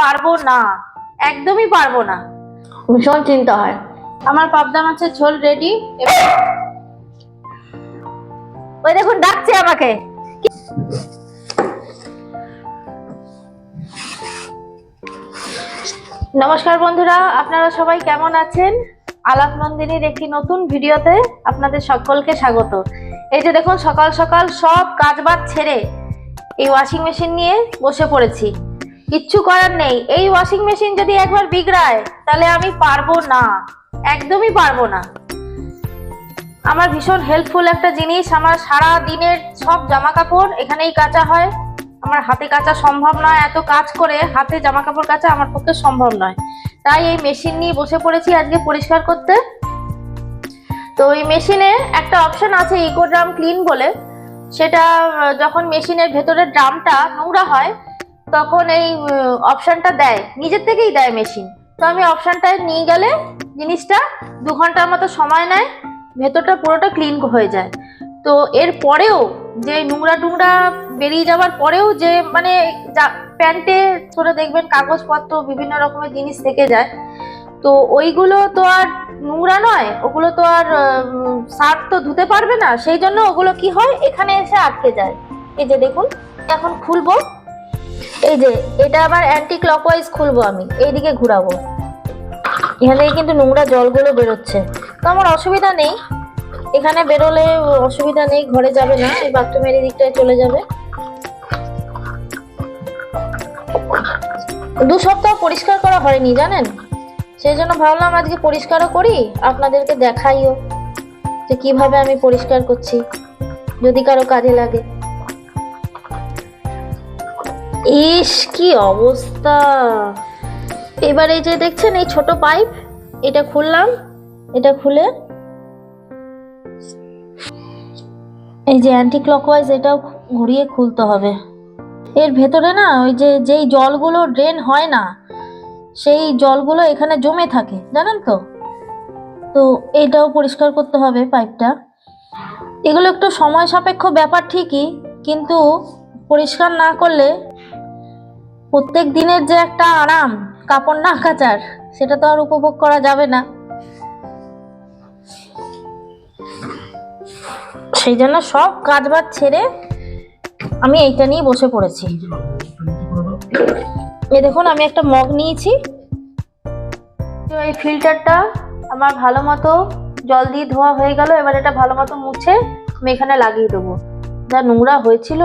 পারব না। একদমই পারব না। ভীষণ চিন্তা হয়। আমার পাবদা মাছের ঝোল রেডি ওই দেখুন, ডাকছে আমাকে। নমস্কার বন্ধুরা, আপনারা সবাই কেমন আছেন? আলাপ নন্দিনীর একটি নতুন ভিডিওতে আপনাদের সকলকে স্বাগত। এই যে দেখুন, সকাল সকাল সব কাজবাজ ছেড়ে এই ওয়াশিং মেশিন নিয়ে বসে পড়েছি। কিচ্ছু করার নেই। এই ওয়াশিং মেশিন যদি একবার বিগড়ায়, তাহলে আমি পারব না। একদমই পারব না। আমার ভীষণ হেল্পফুল একটা জিনিস। আমার সারা দিনের সব জামা কাপড় এখানেই কাচা হয়। আমার হাতে কাচা সম্ভব নয় এত কাজ করে। হাতে জামা কাপড় কাচা আমার পক্ষে সম্ভব নয়। তাই এই মেশিন নিয়ে বসে পড়েছি আজকে পরিষ্কার করতে। তো এই মেশিনে একটা অপশন আছে ইকো ড্রাম ক্লিন বলে। সেটা যখন মেশিনের ভেতরের ড্রামটা নোংরা হয় তখন এই অপশনটা দেয়। নিজের থেকেই দেয় মেশিন তো আমি অপশনটায় নিয়ে গেলে জিনিসটা দু ঘণ্টার মতো সময় নেয়, ভেতরটা পুরোটা ক্লিন হয়ে যায়। তো এর পরেও যে নোংরা টুংরা বেরিয়ে যাওয়ার পরেও যে মানে প্যান্টে ধরে দেখবেন কাগজপত্র, বিভিন্ন রকমের জিনিস থেকে যায়। তো ওইগুলো তো আর নোংরা নয়, ওগুলো তো আর শার্ট তো ধুতে পারবে না। সেই জন্য ওগুলো কি হয়? এখানে এসে আটকে যায়। এই যে দেখুন, এখন খুলবো। এই যে, এটা আবার অ্যান্টি ক্লকওয়াইজ খুলবো আমি। এইদিকে ঘুরাবো। এখান কিন্তু নোংরা জলগুলো বেরোচ্ছে। তো আমার অসুবিধা নেই। এখানে বেরোলে অসুবিধা নেই, ঘরে যাবে না এই বাথরুমের দিকটায় চলে যাবে। দু সপ্তাহ পরিষ্কার করা হয়নি, জানেন? সেই জন্য ভাবলাম আজকে পরিষ্কারও করি, আপনাদেরকে দেখাইও যে কীভাবে আমি পরিষ্কার করছি, যদি কারও কাজে লাগে। ইস, কি অবস্থা। এবার এই যে দেখছেন, এই ছোট পাইপ, এটা খুললাম, এটা খুলে। এই যে অ্যান্টি ক্লকওয়াইজ এটাও ঘুরিয়ে খুলতে হবে। এর ভেতরে না, ওই যে, যেই জলগুলো ড্রেন হয় না, সেই জলগুলো এখানে জমে থাকে, জানেন তো? তো এটাও পরিষ্কার করতে হবে পাইপটা। এগুলো একটু সময় সাপেক্ষ ব্যাপার ঠিকই, কিন্তু পরিষ্কার না করলে প্রত্যেক দিনের যে একটা আরাম, কাপড় না কাচার, সেটা তো আর উপভোগ করা যাবে না। সেই জন্য সব কাজ বাজ ছেড়ে আমি এইটা নিয়ে বসে পড়েছি। এ দেখুন, আমি একটা মগ নিয়েছি। এই ফিল্টারটা আমার ভালো মতো জল দিয়ে ধোয়া হয়ে গেল, এবার এটা ভালো মতো মুছে আমি এখানে লাগিয়ে দেবো। যা নোংরা হয়েছিল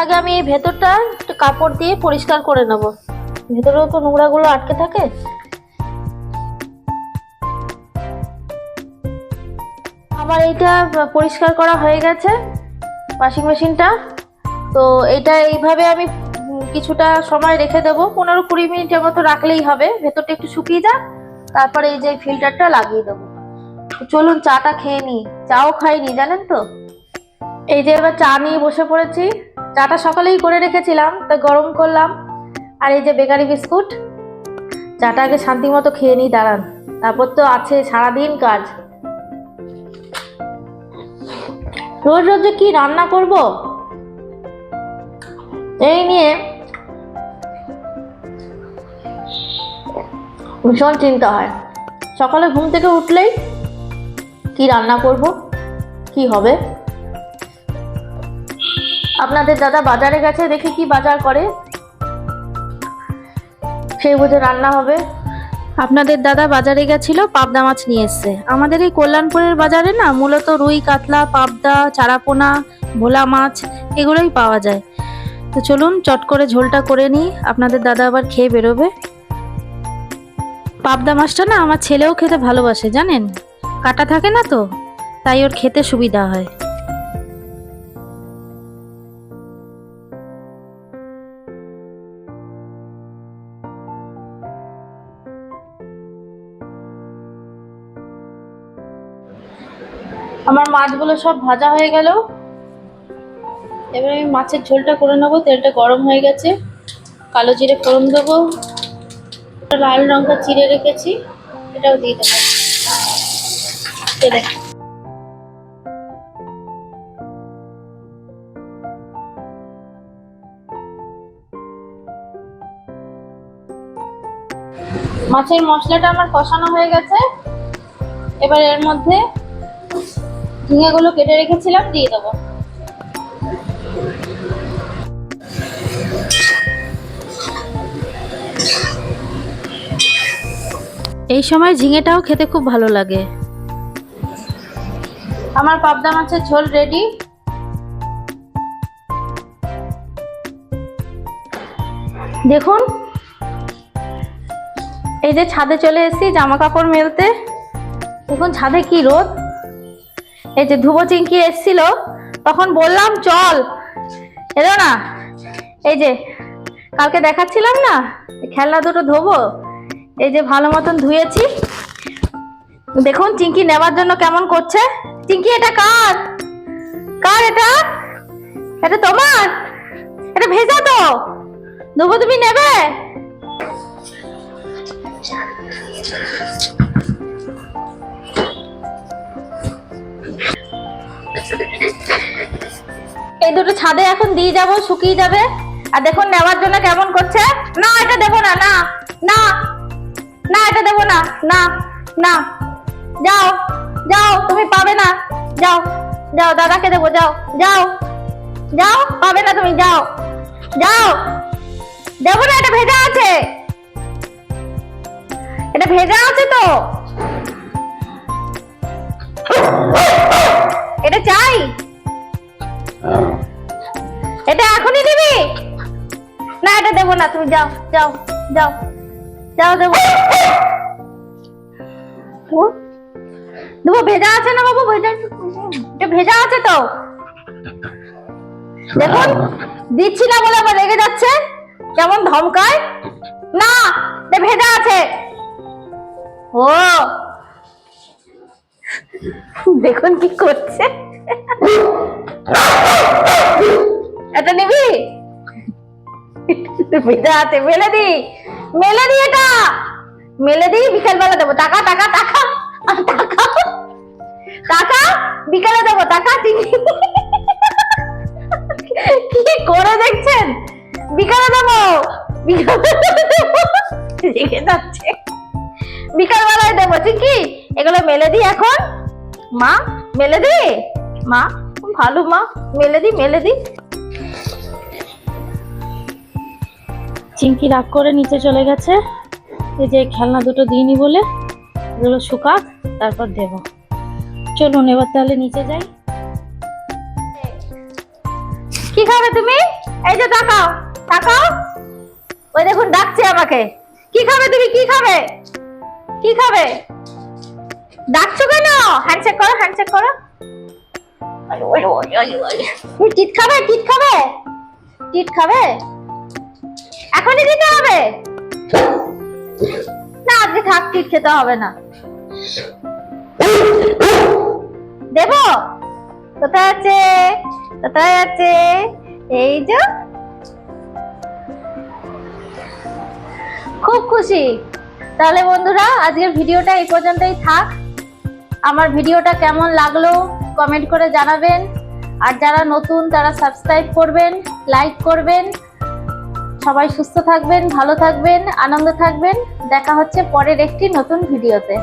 আগে আমি এই ভেতরটা একটু কাপড় দিয়ে পরিষ্কার করে নেব। ভেতরেও তো নোংরাগুলো আটকে থাকে। আমার এইটা পরিষ্কার করা হয়ে গেছে ওয়াশিং মেশিনটা তো এটা এইভাবে আমি কিছুটা সময় রেখে দেবো, পনেরো কুড়ি মিনিটের মতো রাখলেই হবে। ভেতরটা একটু শুকিয়ে যাক, তারপরে এই যে ফিল্টারটা লাগিয়ে দেবো। চলুন চাটা খেয়ে নিই। চাও খাইনি, জানেন তো? এই যে এবার চা নিয়ে বসে পড়েছি। চাটা সকালেই করে রেখেছিলাম, তা গরম করলাম। আর এই যে বেকারি বিস্কুট, চাটা আগে শান্তি মতো খেয়ে নিই, দাঁড়ান। তারপর তো আছে সারাদিন কাজ। রোজ রোজ কি রান্না করব? এই নিয়ে ভীষণ চিন্তা হয়। সকালে ঘুম থেকে উঠলেই কি রান্না করব? কি হবে? আপনাদের দাদা বাজারে গেছে, দেখি কি বাজার করে। সেই বুঝে রান্না হবে। আপনাদের দাদা বাজারে গেছিল, পাবদা মাছ নিয়ে এসছে। আমাদের এই কল্যাণপুরের বাজারে না, মূলত রুই, কাতলা, পাবদা, চারাপোনা, ভোলা মাছ, এগুলোই পাওয়া যায়। তো চলুন, চট করে ঝোলটা করে নিই। আপনাদের দাদা আবার খেয়ে বেরোবে। পাবদা মাছটা না, আমার ছেলেও খেতে ভালোবাসে, জানেন? কাটা থাকে না তো, তাই ওর খেতে সুবিধা হয়। আমার মাছগুলো সব ভাজা হয়ে গেল। এবার আমি মাছের ঝোলটা করে নেব, তেলটা গরম হয়ে গেছে। কালো জিরে ফোড়ন দেবো। লাল লঙ্কা চিড়ে রেখেছি, এটাও দিয়ে দেবো। তেলে মাছের মশলাটা আমার কষানো হয়ে গেছে। এবার এর মধ্যে ঝিঙেগুলো কেটে রেখেছিলাম দিয়ে দেবো। এই সময় ঝিঙেটাও খেতে খুব ভালো লাগে। আমার পাবদা মাছের ঝোল রেডি দেখুন এই যে ছাদে চলে এসেছি জামা কাপড় মেলতে। দেখুন ছাদে কি রোদ। এই যে ধুবো চিংকি এসছিল, তখন বললাম, চল। এলো না। এই যে, কালকে দেখাচ্ছিলাম না? খেলনা দুটো ধোবো। এই যে ভালো মতন ধুয়েছি। দেখুন, চিংকি নেবার জন্য কেমন করছে। চিংকি, এটা কার? কার এটা? এটা তোমার? এটা ভেজা তো। ধুবো তুমি নেবে? এই দুটো ছাদে এখন দিয়ে যাব, শুকিয়ে যাবে। আর দেখুন, নেওয়ার জন্য কেমন করছে? না, এটা দেবো না না না না, এটা দেবো না না না। যাও যাও, তুমি পাবে না। যাও যাও, দাদাকে দেবো, যাও যাও যাও, পাবে না তুমি, যাও যাও। দেবো না, এটা ভেজা আছে। এটা ভেজা আছে তো? এটা চাই। এটা এখনই দিবি? না, এটা দেবো না, তুমি যাও যাও যাও যাও, দেবো। দেবো, ভেজা আছে না বাবু? ভেজা এটা ভেজা আছে তো। দেখুন, দিচ্ছি না বলে আবার রেগে যাচ্ছে। কেমন ধমকায়? না ভেজা আছে। ও দেখুন কি করছে। এটা নিবি? ভেজা মেলে দি। মেলে দি এটা। মেলে দি বিকেল বেলা দেবো। টাকা টাকা টাকা। টাকা। টাকা, বিকেলে দেবো। টাকা ঠিক কি করে দেখছেন? বিকালে দেবো। বিকালে যাচ্ছে। বিকাল বেলায় দেবো। ঠিক কি এগুলো মেলে দি এখন। মা মেলে দি মা ভালো মা মেলে দি মেলে দি চিঙ্কি রাগ করে নিচে চলে গেছে। এই যে খেলনা দুটো দিইনি বলে এগুলো শুকাক তারপর দেব। চলুন এবার তাহলে নিচে যাই। কি খাবে তুমি? এই যে তাকাও তাকাও। ওই দেখুন ডাকছে আমাকে। কি খাবে তুমি? কি খাবে? কি খাবে? ডাকছো কেন? হ্যান্ডশেক করো হ্যান্ডশেক করো। টিট খাবে টিট খাবে? টিট খাবে? এখনই দিতে হবে? না আজকে থাক টিট খেতে হবে না। দেব? কোথায় আছে? কোথায় আছে? এই যে। খুব খুশি। তাহলে বন্ধুরা আজকের ভিডিওটা এই পর্যন্তই থাক। আমার ভিডিওটা কেমন লাগল কমেন্ট করে জানাবেন। আর যারা নতুন, তারা সাবস্ক্রাইব করবেন লাইক করবেন। সবাই সুস্থ থাকবেন, ভালো থাকবেন, আনন্দ থাকবেন। দেখা হচ্ছে পরের একটি নতুন ভিডিওতে।